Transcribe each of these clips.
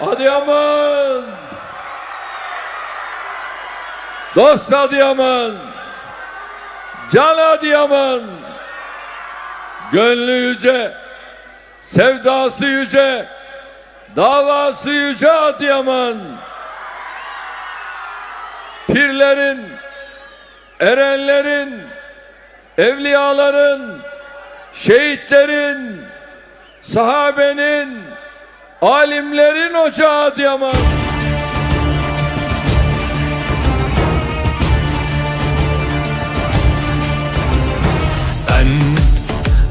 Adıyaman! Dost Adıyaman! Can Adıyaman! Gönlü yüce, sevdası yüce, davası yüce Adıyaman. Pirlerin, erenlerin, evliyaların, şehitlerin, sahabenin, alimlerin ocağı Adıyaman. Sen,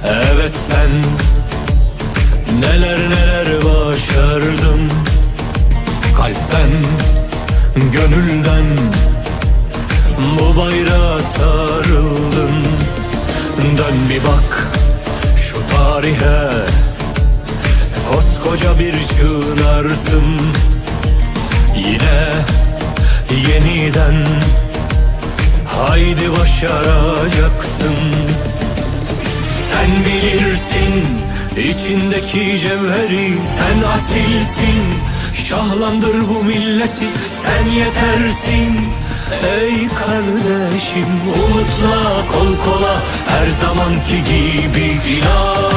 evet sen Kalpten, gönülden Bu bayrağa sarıldın Dön bir bak şu tarihe Koskoca bir çınarsın Yine yeniden Haydi başaracaksın. Sen bilirsin içindeki cevheri Sen asilsin Şahlandır bu milleti Sen yetersin. Ey kardeşim Umutla kol kola Her zamanki gibi inan